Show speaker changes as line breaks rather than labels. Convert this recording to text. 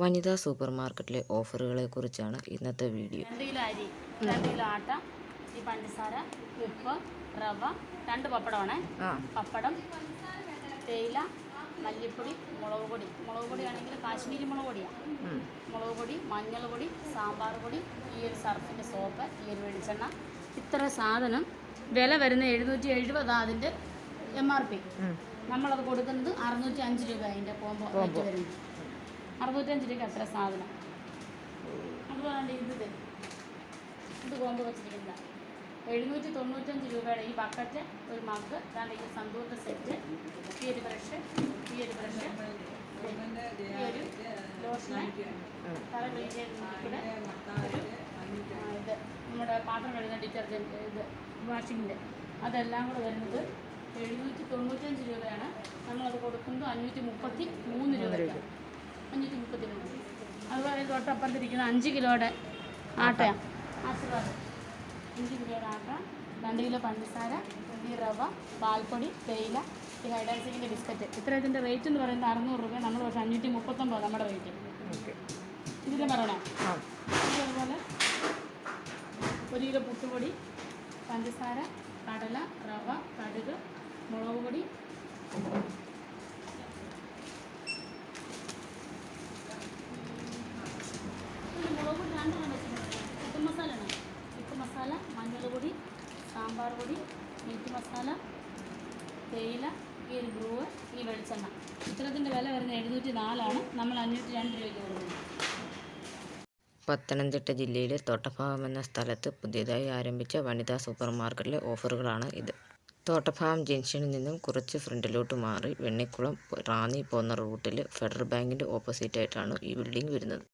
വനിതാ സൂപ്പർ മാർക്കറ്റിലെ ഓഫറുകളെ കുറിച്ചാണ് ഇന്നത്തെ വീഡിയോ.
രണ്ട് കിലോ അരി രണ്ട് കിലോ ആട്ട ഈ പഞ്ചസാര ഉപ്പ് റവ രണ്ട് പപ്പടമാണ്. പപ്പടം തേയില മല്ലിപ്പൊടി മുളക് പൊടി. മുളക് പൊടിയാണെങ്കിൽ കാശ്മീരി മുളക് പൊടിയാണ് മുളക് പൊടി മഞ്ഞൾ പൊടി സാമ്പാർ പൊടി ഈ ഒരു സർഫിന്റെ സോപ്പ് ഈ ഒരു വെളിച്ചെണ്ണ. ഇത്ര സാധനം വില വരുന്ന എഴുന്നൂറ്റി എഴുപതാണ് അതിന്റെ എം ആർ പി നമ്മളത് കൊടുക്കുന്നത് അറുന്നൂറ്റി അഞ്ച് രൂപ അതിന്റെ കോമ്പോ വരുന്നത്. അറുന്നൂറ്റഞ്ച് രൂപയ്ക്ക് അത്ര സാധനം? അതുപോലെ ഇത്. ഇത് കോമ്പ് വെച്ചിരിക്കുന്ന എഴുന്നൂറ്റി തൊണ്ണൂറ്റഞ്ച് രൂപയുടെ ഈ ബക്കറ്റ് ഒരു മഗ് അതാണ് ഈ സന്തൂത്ത സെറ്റ് ഈ ഒരു ബ്രഷ് ഈ ഒരു ബ്രഷ് ഈ ഒരു ക്ലീൻ ഇത്. നമ്മുടെ പാത്രം കഴുകുന്ന ഡിറ്റർജന്റ് ഇത് വാഷിങ്ങിന്റെ അതെല്ലാം കൂടെ വരുന്നത് എഴുന്നൂറ്റി തൊണ്ണൂറ്റഞ്ച് രൂപയാണ്. നമ്മളത് കൊടുക്കുന്നത് അഞ്ഞൂറ്റി മുപ്പത്തി മൂന്ന് രൂപയ്ക്ക് അഞ്ഞൂറ്റി മുപ്പത്തി മൂന്ന് അതുപോലെ തൊട്ടപ്പുറത്തിരിക്കുന്ന അഞ്ച് കിലോയുടെ ആട്ടയാണ് ആശീർവാദം അഞ്ച് കിലോയുടെ ആട്ട. രണ്ട് കിലോ പഞ്ചസാര ഈ റവ പാൽപ്പൊടി തേയില ഈ ഹൈഡാൻസിങ്ങിന്റെ ബിസ്ക്കറ്റ്. ഇത്ര ഇതിന്റെ റേറ്റ് എന്ന് പറയുന്നത് അറുന്നൂറ് രൂപ നമ്മൾ പക്ഷേ അഞ്ഞൂറ്റി മുപ്പത്തൊമ്പത് നമ്മുടെ റേറ്റ് ഇതിന്റെ പറയണോ? അതുപോലെ ഒരു കിലോ പുട്ടുപൊടി പഞ്ചസാര കടല റവ കടുക് മുളക് പൊടി ഈ മുളക് പൊടി രണ്ടെണ്ണം വെച്ചിട്ടുണ്ട് ചിക്കൻ മസാല ആണ് ചിക്കൻ മസാല മഞ്ഞൾ പൊടി സാമ്പാർ പൊടി മീറ്റ് മസാല തേയില ഈ ഒരു ബ്രൂവ് ഈ വെളിച്ചെണ്ണ. ഇത്രത്തിന്റെ വില വരുന്നത് എഴുന്നൂറ്റി നാലാണ് നമ്മൾ അഞ്ഞൂറ്റി രണ്ട് രൂപയ്ക്ക് കൊടുക്കുന്നത്.
പത്തനംതിട്ട ജില്ലയിലെ തോട്ടഭാഗം എന്ന സ്ഥലത്ത് പുതിയതായി ആരംഭിച്ച വനിതാ സൂപ്പർ മാർക്കറ്റിലെ ഓഫറുകളാണ് ഇത്. തോട്ടഭാഗം ജംഗ്ഷനിൽ നിന്നും കുറച്ച് ഫ്രണ്ടിലോട്ട് മാറി വെണ്ണിക്കുളം റാന്നി പോകുന്ന റൂട്ടിൽ ഫെഡറൽ ബാങ്കിന്റെ ഓപ്പോസിറ്റായിട്ടാണ് ഈ ബിൽഡിംഗ് വരുന്നത്.